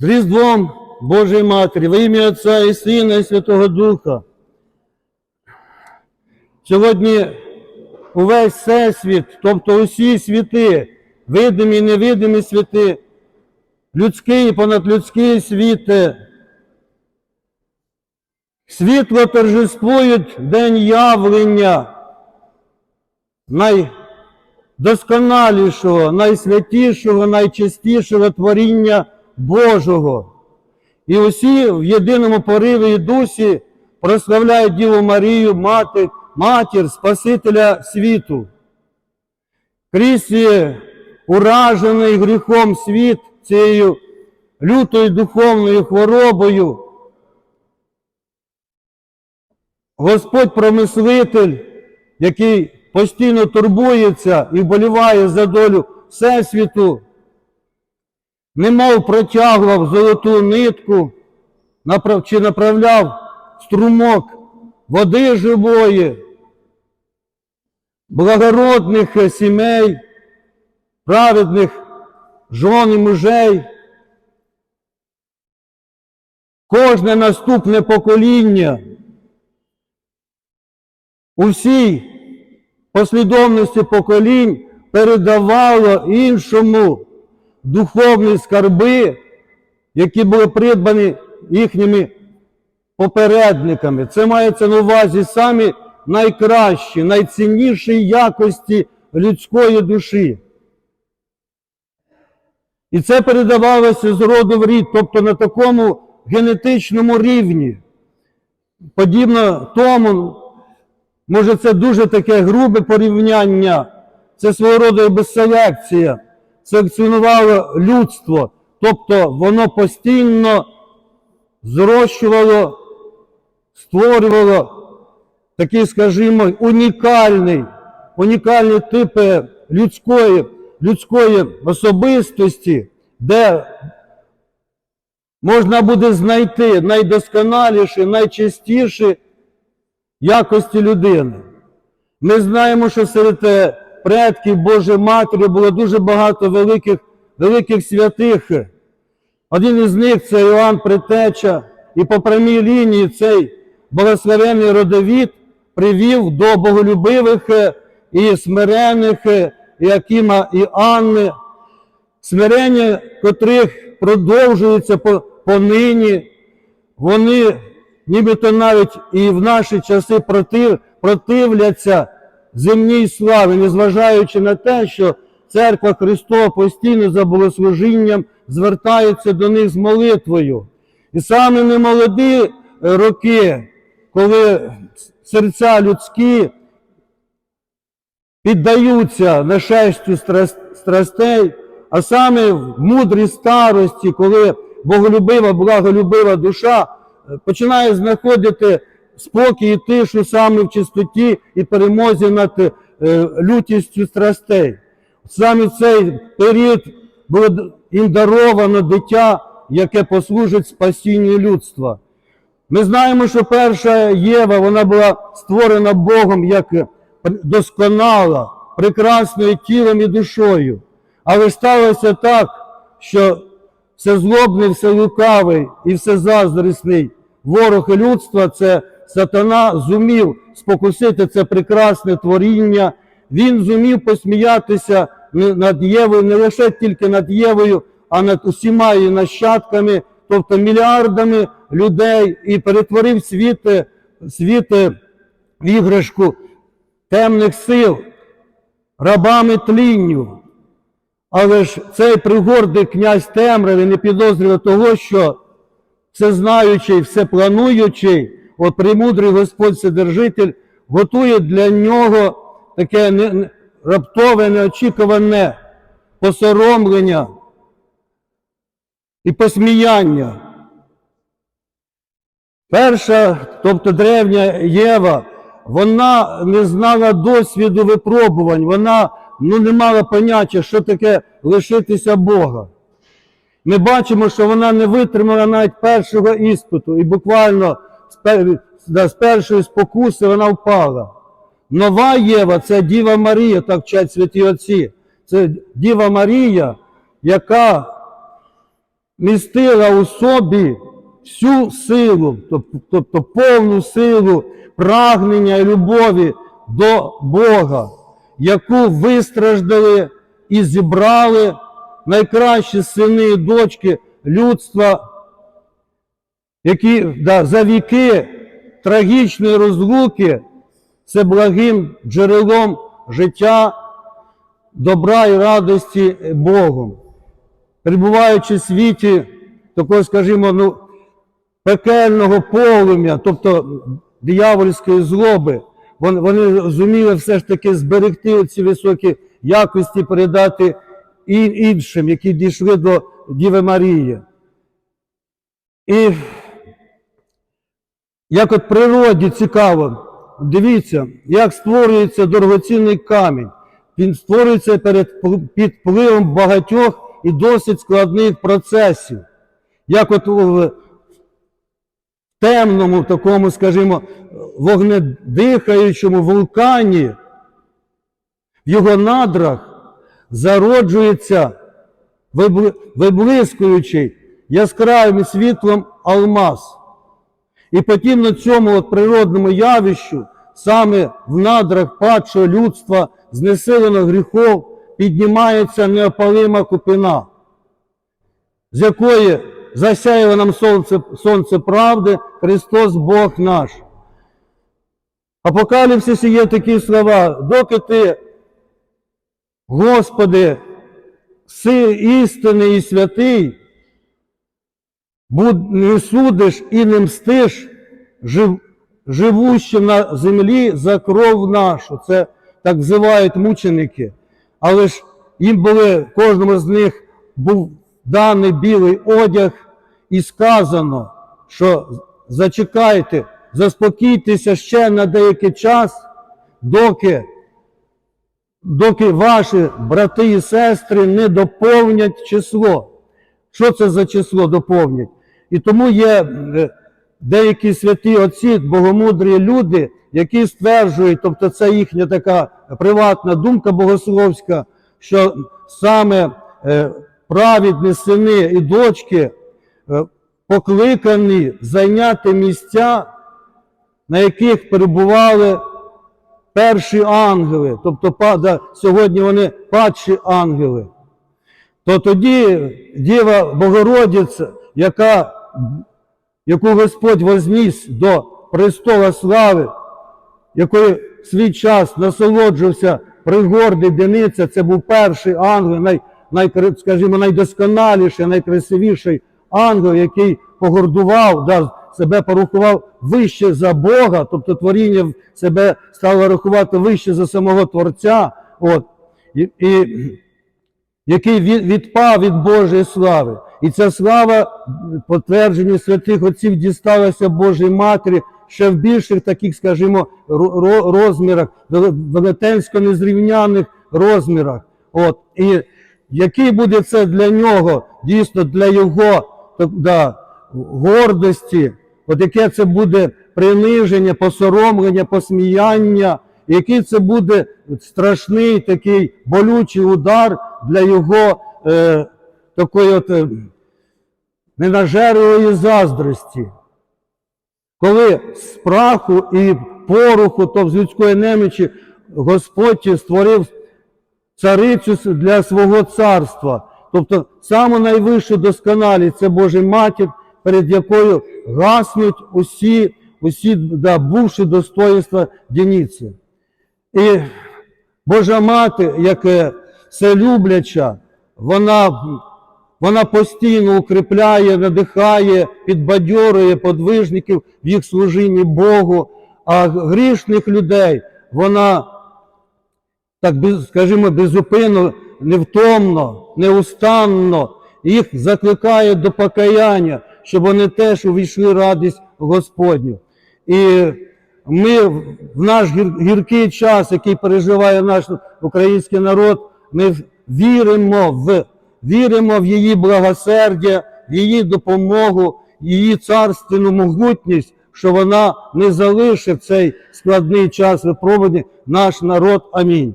З Різдвом Божої Матері, во ім'я Отця і Сина, і Святого Духа. Сьогодні увесь всесвіт, тобто усі світи, видимі і невидимі світи, людський і понадлюдський світ, світло торжествують День явлення найдосконалішого, найсвятішого, найчистішого творіння Божого. І усі в єдиному пориві і дусі прославляють Діву Марію, мати, матір Спасителя світу. Крізь уражений гріхом світ цією лютою духовною хворобою. Господь промислитель, який постійно турбується і вболіває за долю Всесвіту, немов протягував золоту нитку чи направляв струмок води живої, благородних сімей, праведних жон і мужей. Кожне наступне покоління у всій послідовності поколінь передавало іншому духовні скарби, які були придбані їхніми попередниками. Це мається на увазі самі найкращі, найцінніші якості людської душі. І це передавалося з роду в рід, тобто на такому генетичному рівні. Подібно тому, може, це дуже таке грубе порівняння, це свого роду безселекція, селекціонувало людство, тобто воно постійно зрощувало, створювало такий, скажімо, унікальний, унікальні типи людської, людської особистості, де можна буде знайти найдосконаліші, найчистіші якості людини. Ми знаємо, що серед е, предків Божої Матері було дуже багато великих, великих святих. Один із них це Іоанн Притеча, і по прямій лінії цей благословенний родовід привів до боголюбивих е, і смирених е, Іакима і Анни, смирення котрих продовжується понині. Вони нібито навіть і в наші часи против, противляться земній славі, незважаючи на те, що церква Христова постійно за богослужінням звертається до них з молитвою. І саме немолоді е, роки, коли серця людські піддаються нашестю страс- страстей, а саме в мудрій старості, коли боголюбива, благолюбива душа е, починає знаходити спокій і тишу саме в чистоті і перемозі над е, лютістю страстей. Саме цей період було їм даровано дитя, яке послужить спасінню людства. Ми знаємо, що перша Єва вона була створена Богом як досконала, прекрасною тілом і душою. Але сталося так, що всезлобний, вселукавий і всезаздрісний ворог людства це сатана зумів спокусити це прекрасне творіння. Він зумів посміятися над Євою, не лише тільки над Євою, а над усіма її нащадками, тобто мільярдами людей, і перетворив світ, світ в іграшку темних сил, рабами тлінню. Але ж цей пригордий князь темряви не підозрює того, що всезнаючий, всеплануючий, от премудрий Господь Вседержитель, готує для нього таке не- раптове, неочікуване посоромлення і посміяння. Перша, тобто древня Єва, вона не знала досвіду випробувань, вона ну, не мала поняття, що таке лишитися Бога. Ми бачимо, що вона не витримала навіть першого іспиту, і буквально з, першої спокуси вона впала. Нова Єва це Діва Марія, так вчать святі отці. Це Діва Марія, яка містила у собі всю силу, тобто повну силу прагнення і любові до Бога, яку вистраждали і зібрали найкращі сини і дочки людства, які да, за віки трагічної розлуки це благим джерелом життя, добра і радості Богом. Перебуваючи в світі такого, скажімо, ну, пекельного полум'я, тобто диявольської злоби, вон- вони зуміли все ж таки зберегти ці високі якості, передати і іншим, які дійшли до Діви Марії. І як от природі цікаво, дивіться, як створюється дорогоцінний камінь. Він створюється перед, під впливом багатьох і досить складних процесів. Як от в темному такому, скажімо, вогнедихаючому вулкані, в його надрах зароджується вибли- виблискуючий яскравим світлом алмаз. І подібно цьому от природному явищу, саме в надрах падшого людства, знесилено гріхов, піднімається неопалима купина, з якої засяяло нам сонце, сонце правди, Христос Бог наш. Апокаліпсисі є такі слова, доки ти, Господи, си істинний і святий, буд- не судиш і не мстиш жив, живущим на землі за кров нашу. Це так взивають мученики. Але ж їм були, кожному з них був даний білий одяг, і сказано, що зачекайте, заспокійтеся ще на деякий час, доки доки ваші брати і сестри не доповнять число. Що це за число доповнять? І тому є е, деякі святі отці, богомудрі люди, які стверджують, тобто це їхня така приватна думка богословська, що саме е, праведні сини і дочки е, покликані зайняти місця, на яких перебували перші ангели, тобто сьогодні вони падші ангели, то тоді Діва Богородиця, яка, яку Господь возніс до престола слави, якою в свій час насолоджувався пригордий Дениця, це був перший ангел, най, най, скажімо, найдосконаліший, найкрасивіший ангел, який погордував, да, себе порахував вище за Бога, тобто творіння себе стало рахувати вище за самого Творця, от, і, і, який від- відпав від Божої слави. І ця слава, потвердженню святих отців, дісталася Божій Матері ще в більших таких, скажімо, ро- ро- розмірах, велетенсько незрівняних розмірах. От. І який буде це для нього, дійсно для його да, гордості, от яке це буде приниження, посоромлення, посміяння, який це буде страшний такий болючий удар для його е, такої от е, ненажерливої заздрості. Коли з праху і пороху, то з людської немічі Господь створив царицю для свого царства. Тобто саме найвищу досконалість це Божа матір, перед якою гаснуть усі, усі да, бувші достоїнства діниці. І Божа мати, як е, вселюбляча, вона, вона постійно укріпляє, надихає, підбадьорює подвижників в їх служінні Богу, а грішних людей вона так, скажімо, безупинно, невтомно, неустанно їх закликає до покаяння, щоб вони теж увійшли радість Господню. І ми в наш гіркий час, який переживає наш український народ, ми віримо в, віримо в її благосердя, в її допомогу, її царственну могутність, що вона не залишить цей складний час випробування наш народ. Амінь.